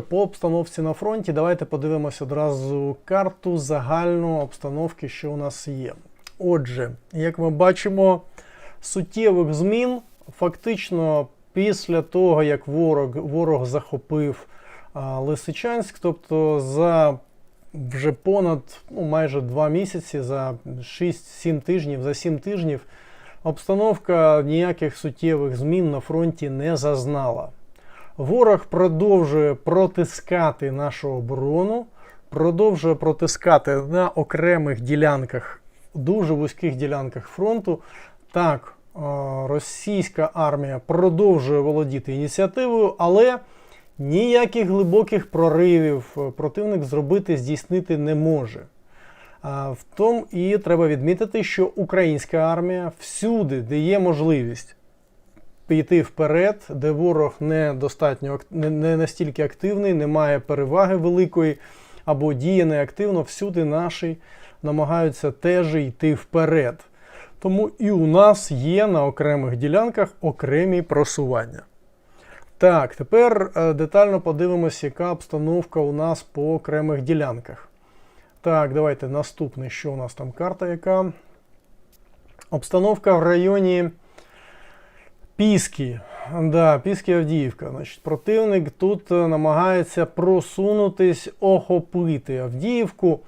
По обстановці на фронті давайте подивимося одразу карту загальної обстановки, що у нас є. Отже, як ми бачимо, суттєвих змін фактично після того, як ворог, ворог захопив а, Лисичанськ, тобто за вже понад ну, майже два місяці, за 6-7 тижнів, за 7 тижнів обстановка ніяких суттєвих змін на фронті не зазнала. Ворог продовжує протискати нашу оборону, продовжує протискати на окремих ділянках, дуже вузьких ділянках фронту. Так, е, російська армія продовжує володіти ініціативою, але ніяких глибоких проривів е, противник зробити, здійснити не може. В тому і треба відмітити, що українська армія всюди, де є можливість піти вперед, де ворог не достатньо не, настільки активний, не має переваги великої або діє неактивно, всюди наші намагаються теж йти вперед. Тому і у нас є на окремих ділянках окремі просування. Так, тепер е, детально подивимося, яка обстановка у нас по окремих ділянках. Так, давайте наступне, що у нас там карта яка. Обстановка в районі Піски. Да, Піски Авдіївка. Значить, противник тут е, намагається просунутись, охопити Авдіївку.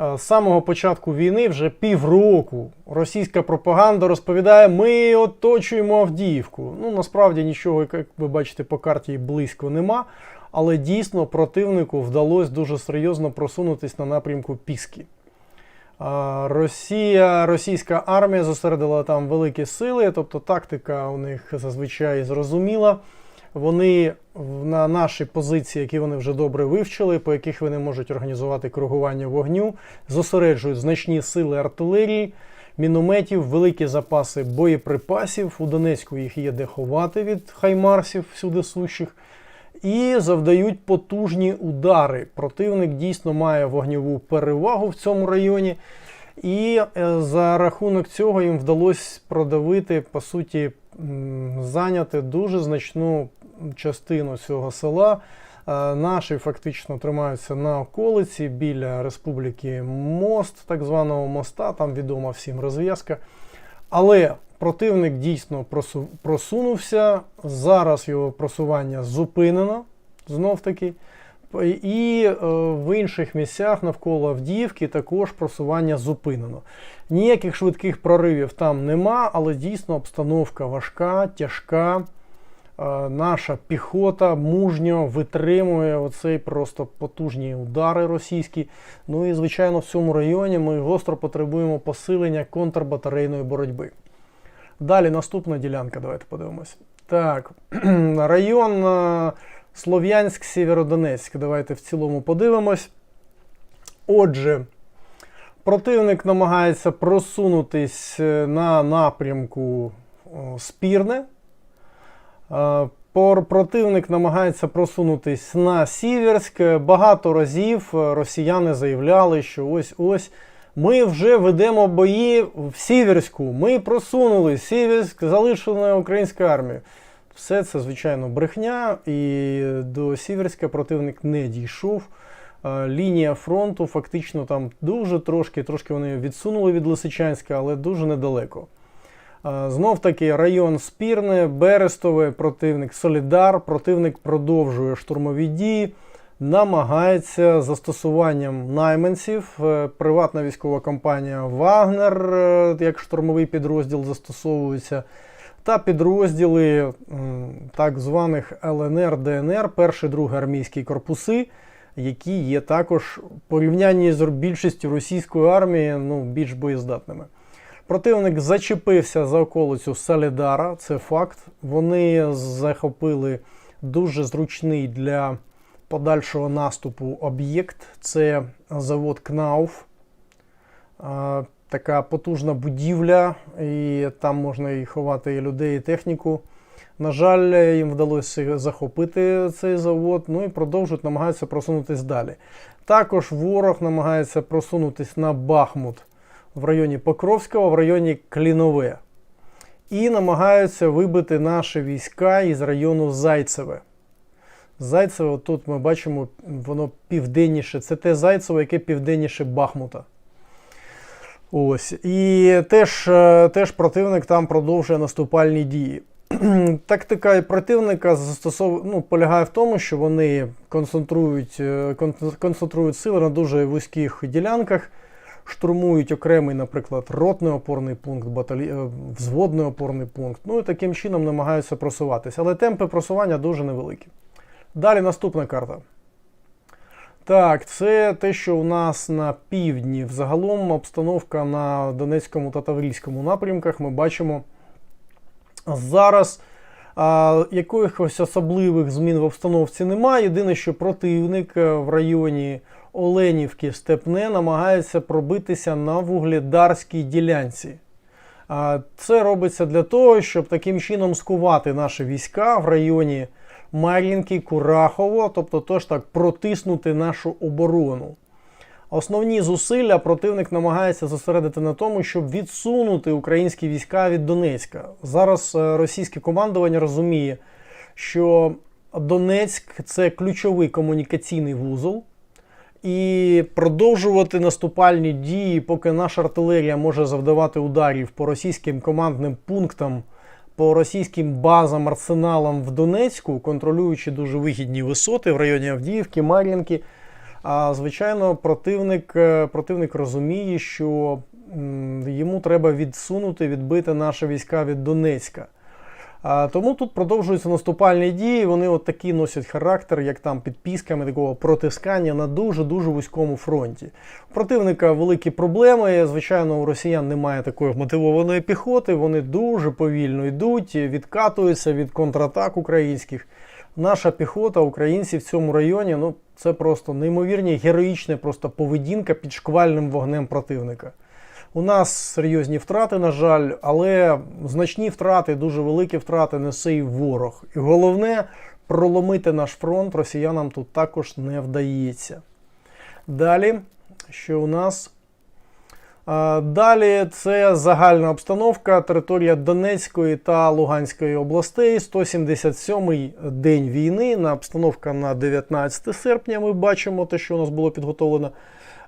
Е, З самого початку війни, вже півроку, російська пропаганда розповідає, ми оточуємо Авдіївку. Ну, насправді нічого, як ви бачите, по карті близько нема. Але дійсно противнику вдалося дуже серйозно просунутись на напрямку Піски. Росія, російська армія зосередила там великі сили, тобто тактика у них зазвичай зрозуміла. Вони на наші позиції, які вони вже добре вивчили, по яких вони можуть організувати кругування вогню, зосереджують значні сили артилерії, мінометів, великі запаси боєприпасів. У Донецьку їх є де ховати від хаймарсів всюди сущих і завдають потужні удари. Противник дійсно має вогневу перевагу в цьому районі, і е, за рахунок цього їм вдалося продавити, по суті, зайняти дуже значну частину цього села. Е, Наші фактично тримаються на околиці біля Республіки Мост, так званого моста, там відома всім розв'язка. Але противник дійсно просу- просунувся. Зараз його просування зупинено знов таки. І е, в інших місцях навколо Авдіївки також просування зупинено. Ніяких швидких проривів там нема, але дійсно обстановка важка, тяжка. Е, Наша піхота мужньо витримує оцей просто потужні удари російські. Ну і звичайно в цьому районі ми гостро потребуємо посилення контрбатарейної боротьби. Далі наступна ділянка, давайте подивимось. Так, район е, Слов'янськ, Сєвєродонецьк. Давайте в цілому подивимось. Отже, противник намагається просунутись е, на напрямку Спірне. Е, Противник намагається просунутись на Сіверськ. Багато разів росіяни заявляли, що ось-ось ми вже ведемо бої в Сіверську. Ми просунули Сіверськ, залишена українська армія. Все це, звичайно, брехня, і до Сіверська противник не дійшов. Е, Лінія фронту фактично там дуже трошки, трошки вони відсунули від Лисичанська, але дуже недалеко. Е, Знов таки район Спірне, Берестове, противник Солідар. Противник продовжує штурмові дії, намагається застосуванням найманців. Е, Приватна військова компанія Вагнер е, як штурмовий підрозділ застосовується. Та підрозділи так званих ЛНР, ДНР, перший, другий армійські корпуси, які є також в порівнянні з більшістю російської армії ну, більш боєздатними. Противник зачепився за околицю Салідара, це факт. Вони захопили дуже зручний для подальшого наступу об'єкт. Це завод КНАУФ. Така потужна будівля, і там можна і ховати і людей, і техніку. На жаль, їм вдалося захопити цей завод, ну і продовжують намагаються просунутися далі. Також ворог намагається просунутися на Бахмут в районі Покровського, в районі Клінове. І намагаються вибити наші війська із району Зайцеве. Зайцево тут ми бачимо, воно південніше. Це те Зайцево, яке південніше Бахмута. Ось. І теж, е, теж противник там продовжує наступальні дії. Тактика противника застосов... ну, полягає в тому, що вони концентрують, е, концентрують сили на дуже вузьких ділянках, штурмують окремий, наприклад, ротний опорний пункт, баталі... е, взводний опорний пункт. Ну і таким чином намагаються просуватися. Але темпи просування дуже невеликі. Далі наступна карта. Так, це те, що у нас на півдні. Взагалом обстановка на Донецькому та Таврійському напрямках ми бачимо. Зараз а, якихось особливих змін в обстановці немає. Єдине, що противник е, в районі Оленівки Степне намагається пробитися на вугледарській ділянці. А, Це робиться для того, щоб таким чином скувати наші війська в районі Мар'їнки, Курахово, тобто тож так протиснути нашу оборону. Основні зусилля противник намагається зосередити на тому, щоб відсунути українські війська від Донецька. Зараз е, російське командування розуміє, що Донецьк це ключовий комунікаційний вузол, і продовжувати наступальні дії, поки наша артилерія може завдавати ударів по російським командним пунктам, по російським базам, арсеналам в Донецьку, контролюючи дуже вигідні висоти в районі Авдіївки, Мар'їнки. А звичайно, противник, е, противник розуміє, що йому треба відсунути, відбити наші війська від Донецька. А, тому тут продовжуються наступальні дії. Вони от такі носять характер, як там під пісками такого протискання на дуже-дуже вузькому фронті. У противника великі проблеми. Звичайно, у росіян немає такої мотивованої піхоти. Вони дуже повільно йдуть, відкатуються від контратак українських. Наша піхота, українці в цьому районі, ну це просто неймовірні, героїчна просто поведінка під шквальним вогнем противника. У нас серйозні втрати, на жаль, але значні втрати, дуже великі втрати несе і ворог. І головне, проломити наш фронт росіянам тут також не вдається. Далі, що у нас? Далі це загальна обстановка, територія Донецької та Луганської областей, 177-й день війни. На обстановка на 19 серпня. Ми бачимо те, що у нас було підготовлено.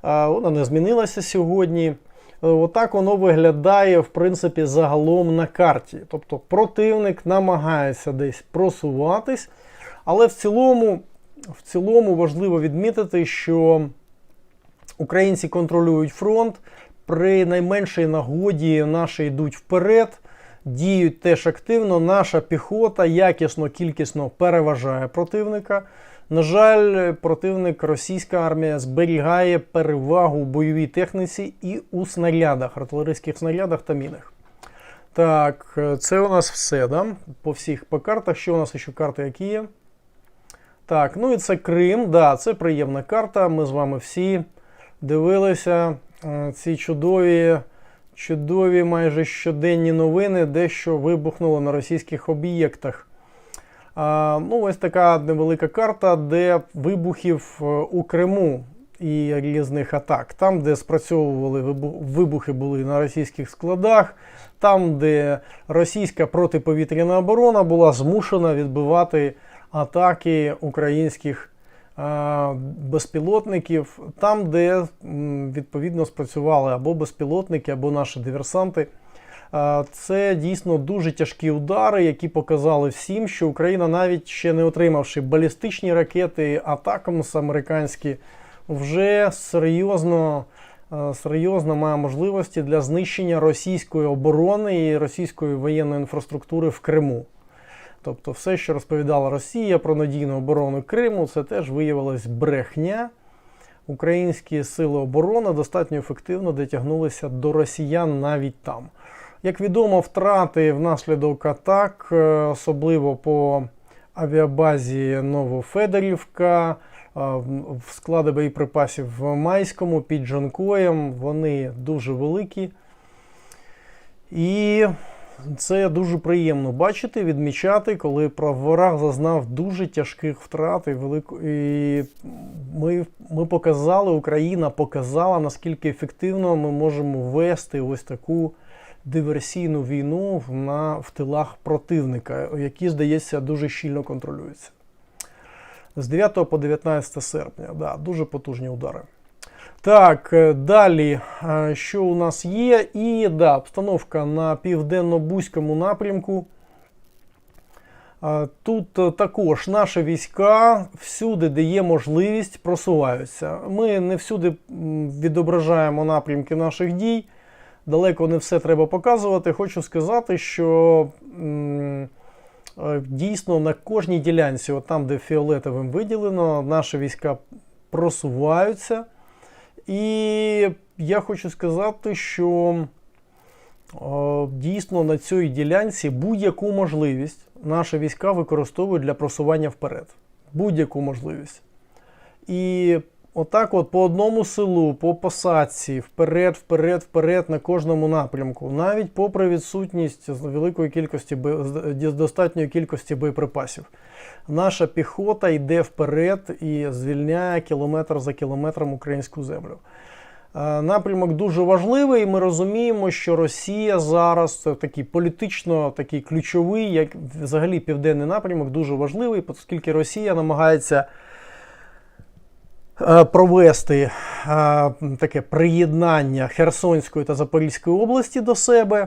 Вона не змінилася сьогодні. Е, Отак воно виглядає, в принципі, загалом на карті. Тобто противник намагається десь просуватись, але в цілому, в цілому важливо відмітити, що українці контролюють фронт. При найменшій нагоді наші йдуть вперед, діють теж активно. Наша піхота якісно, кількісно переважає противника. На жаль, противник, російська армія зберігає перевагу у бойовій техніці і у снарядах, артилерійських снарядах та мінах. Так, це у нас все, да? По всіх по картах. Що у нас ще карти які є? Так, ну і це Крим. Да, це приємна карта. Ми з вами всі дивилися е, ці чудові, чудові майже щоденні новини, дещо вибухнуло на російських об'єктах. Ну, ось така невелика карта, де вибухів е, у Криму і різних атак. Там, де спрацьовували вибухи, були на російських складах, там, де російська протиповітряна оборона була змушена відбивати атаки українських безпілотників, там, де відповідно спрацювали або безпілотники, або наші диверсанти. Це дійсно дуже тяжкі удари, які показали всім, що Україна, навіть ще не отримавши балістичні ракети, атакамс американські, вже серйозно, е, серйозно має можливості для знищення російської оборони і російської воєнної інфраструктури в Криму. Тобто, все, що розповідала Росія про надійну оборону Криму, це теж виявилось брехня. Українські сили оборони достатньо ефективно дотягнулися до росіян навіть там. Як відомо, втрати внаслідок атак, е, особливо по авіабазі Новофедорівка, е, в- склади боєприпасів в Майському під Джанкоєм, вони дуже великі. І це дуже приємно бачити, відмічати, коли ворог зазнав дуже тяжких втрат і велику. І ми, ми показали, Україна показала, наскільки ефективно ми можемо вести ось таку диверсійну війну на, в тилах противника, які, здається, дуже щільно контролюються. З 9 по 19 серпня. Да, дуже потужні удари. Так, е, далі, е, що у нас є? І да, обстановка на південно-бузькому напрямку. Е, Тут також наші війська всюди, де є можливість, просуваються. Ми не всюди відображаємо напрямки наших дій. Далеко не все треба показувати. Хочу сказати, що дійсно на кожній ділянці, от там, де фіолетовим виділено, наші війська просуваються. І я хочу сказати, що о, дійсно на цій ділянці будь-яку можливість наші війська використовують для просування вперед. Будь-яку можливість. І отак, от по одному селу, по посадці, вперед, вперед, вперед на кожному напрямку, навіть попри відсутність великої кількості достатньої кількості боєприпасів. Наша піхота йде вперед і звільняє кілометр за кілометром українську землю. Е, Напрямок дуже важливий. і Ми розуміємо, що Росія зараз це такий політично такий ключовий, як взагалі південний напрямок, дуже важливий, оскільки Росія намагається провести е, таке приєднання Херсонської та Запорізької області до себе,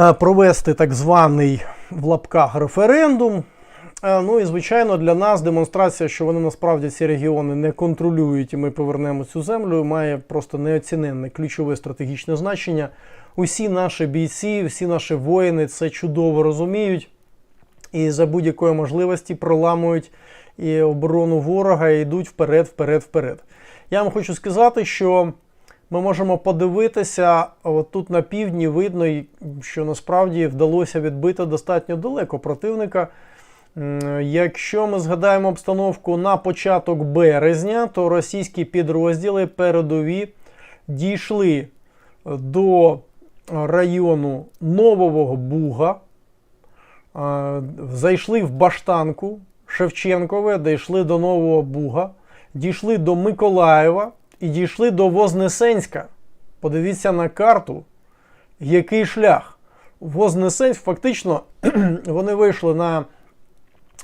е, провести так званий в лапках референдум. Е, Ну і звичайно для нас демонстрація, що вони насправді ці регіони не контролюють, і ми повернемо цю землю, має просто неоціненне ключове стратегічне значення. Усі наші бійці, всі наші воїни це чудово розуміють і за будь-якої можливості проламують і оборону ворога і йдуть вперед, вперед, вперед. Я вам хочу сказати, що ми можемо подивитися, от тут на півдні видно, що насправді вдалося відбити достатньо далеко противника. Якщо ми згадаємо обстановку на початок березня, то російські підрозділи передові дійшли до району Нового Буга, е, зайшли в Баштанку, Шевченкове, дійшли до Нового Буга, дійшли до Миколаєва і дійшли до Вознесенська. Подивіться на карту, який шлях. Вознесенськ, фактично, вони вийшли на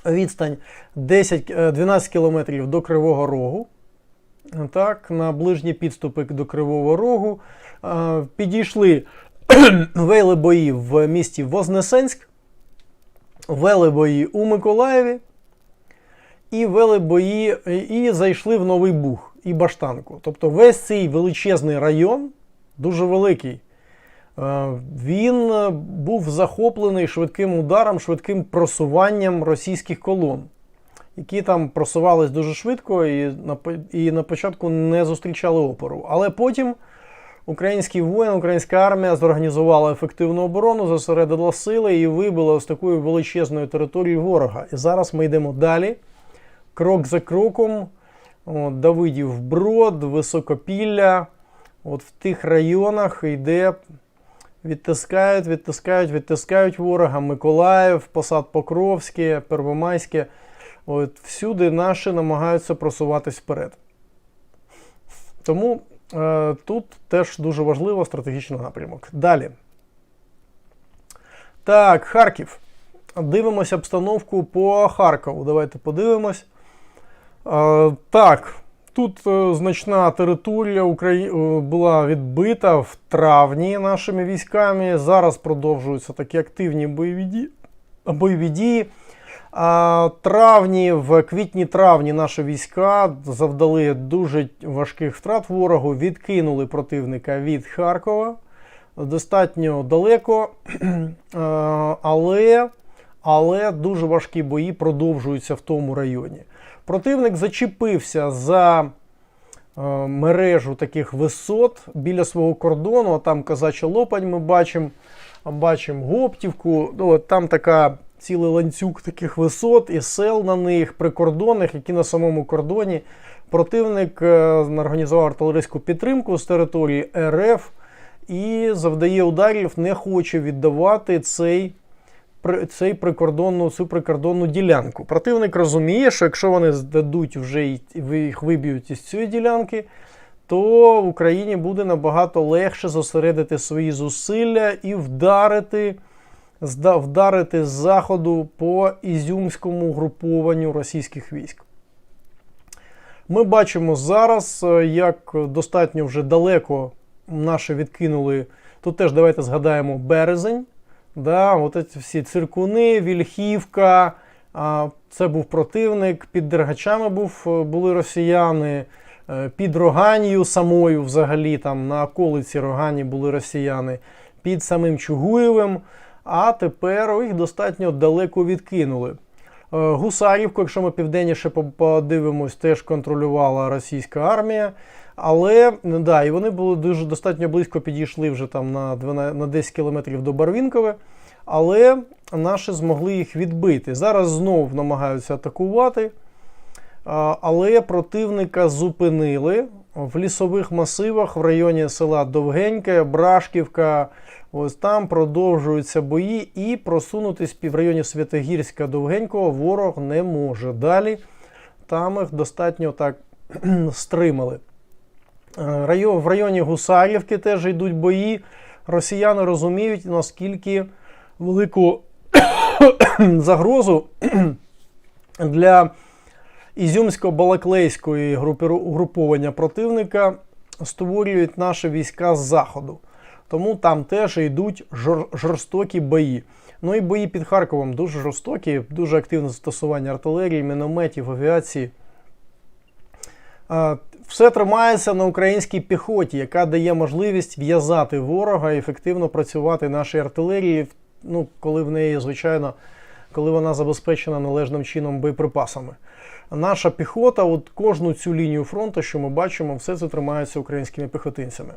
відстань 10-12 кілометрів до Кривого Рогу. Так, на ближні підступи до Кривого Рогу. Е, Підійшли, вели бої в місті Вознесенськ, вели бої у Миколаєві, і вели бої, і зайшли в Новий Буг і Баштанку. Тобто весь цей величезний район, дуже великий, е, він е, був захоплений швидким ударом, швидким просуванням російських колон, які там просувались дуже швидко і на, і на початку не зустрічали опору. Але потім український воїн, українська армія зорганізувала ефективну оборону, зосередила сили і вибила з такої величезної території ворога. І зараз ми йдемо далі, крок за кроком. От, Давидів Брод, Високопілля. От в тих районах йде, відтискають, відтискають, відтискають ворога. Миколаїв, Посад Покровське, Первомайське. От, всюди наші намагаються просуватись вперед. Тому е, тут теж дуже важливо стратегічний напрямок. Далі. Так, Харків. Дивимося обстановку по Харкову. Давайте подивимось. Так, тут е, значна територія Украї... е, була відбита в травні нашими військами. Зараз продовжуються такі активні бойові дії. Бойові дії. Травні, в квітні-травні наші війська завдали дуже важких втрат ворогу, відкинули противника від Харкова достатньо далеко, Е, але, але дуже важкі бої продовжуються в тому районі. Противник зачепився за е, мережу таких висот біля свого кордону. а Там Казача Лопань ми бачимо, бачимо Гоптівку. Ну, от там така цілий ланцюг таких висот і сел на них, прикордонних, які на самому кордоні. Противник е, організував артилерійську підтримку з території РФ і завдає ударів, не хоче віддавати цей, цей прикордонну, цю прикордонну ділянку. Противник розуміє, що якщо вони здадуть вже їх виб'ють із цієї ділянки, то Україні буде набагато легше зосередити свої зусилля і вдарити вдарити з заходу по ізюмському групованню російських військ. Ми бачимо зараз, е, як достатньо вже далеко наші відкинули. Тут теж давайте згадаємо березень. Да, от всі циркуни, Вільхівка. Це був противник. Під Дергачами був, е, були росіяни. е, Під Роганію самою, взагалі, там на околиці Рогані були росіяни, під самим Чугуєвим. А тепер їх достатньо далеко відкинули. Е, Гусарівку, якщо ми південніше по- подивимось, теж контролювала російська армія. Але да, і вони були дуже достатньо близько підійшли вже там на 12, на 10 кілометрів до Барвінкове. Але наші змогли їх відбити. Зараз знов намагаються атакувати. Але противника зупинили в лісових масивах в районі села Довгеньке, Брашківка. Ось там продовжуються бої, і просунутись в районі Святогірська Довгенького ворог не може. Далі там їх достатньо так стримали. В районі Гусарівки теж йдуть бої. Росіяни розуміють, наскільки велику загрозу для ізюмсько-балаклейської угруповання противника створюють наші війська з заходу. Тому там теж йдуть жор- жорстокі бої. Ну і бої під Харковом дуже жорстокі, дуже активне застосування артилерії, мінометів, авіації. А, Все тримається на українській піхоті, яка дає можливість в'язати ворога і ефективно працювати нашій артилерії, ну, коли в неї, звичайно, коли вона забезпечена належним чином боєприпасами. Наша піхота, от кожну цю лінію фронту, що ми бачимо, все це тримається українськими піхотинцями.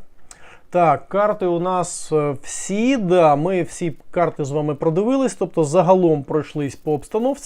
Так, карти у нас е, всі. Да, ми всі карти з вами продивились, тобто загалом пройшлись по обстановці.